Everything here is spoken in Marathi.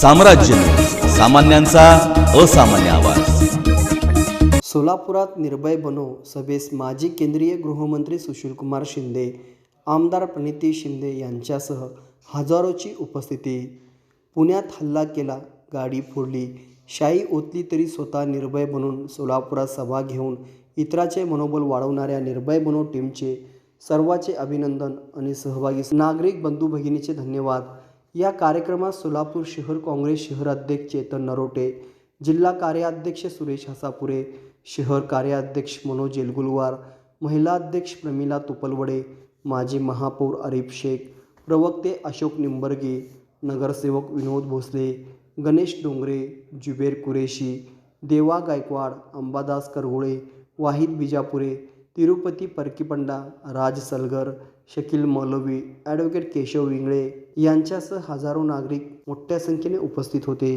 साम्राज्य. सामान्यांचा असामान्य आवाज. सोलापुरात निर्भय बनो सभेस माजी केंद्रीय गृहमंत्री सुशीलकुमार शिंदे आमदार प्रणिती शिंदे यांच्यासह हजारोची उपस्थिती. पुण्यात हल्ला केला गाडी फोडली. शाई ओतली तरी स्वतः निर्भय बनून सोलापुरात सभा घेऊन इतराचे मनोबल वाढवणाऱ्या निर्भय बनो टीमचे सर्वाचे अभिनंदन आणि सहभागी. नागरिक बंधू भगिनीचे धन्यवाद. या कार्यक्रमात सोलापूर शहर काँग्रेस शहर अध्यक्ष चेतन नरोटे जिल्हा कार्याध्यक्ष सुरेश हसापुरे शहर कार्याध्यक्ष मनोज एलगुलवार महिला अध्यक्ष प्रमिला तुपलवडे माजी महापौर आरिफ शेख प्रवक्ते अशोक निंबर्गे नगरसेवक विनोद भोसले गणेश डोंगरे जुबेर कुरेशी देवा गायकवाड अंबादास करगुळे वाहिद बिजापुरे तिरुपती परकीपंडा राज सलगर शकील मौलवी ॲडव्होकेट केशव विंगळे यांच्यासह हजारो नागरिक मोठ्या संख्येने उपस्थित होते.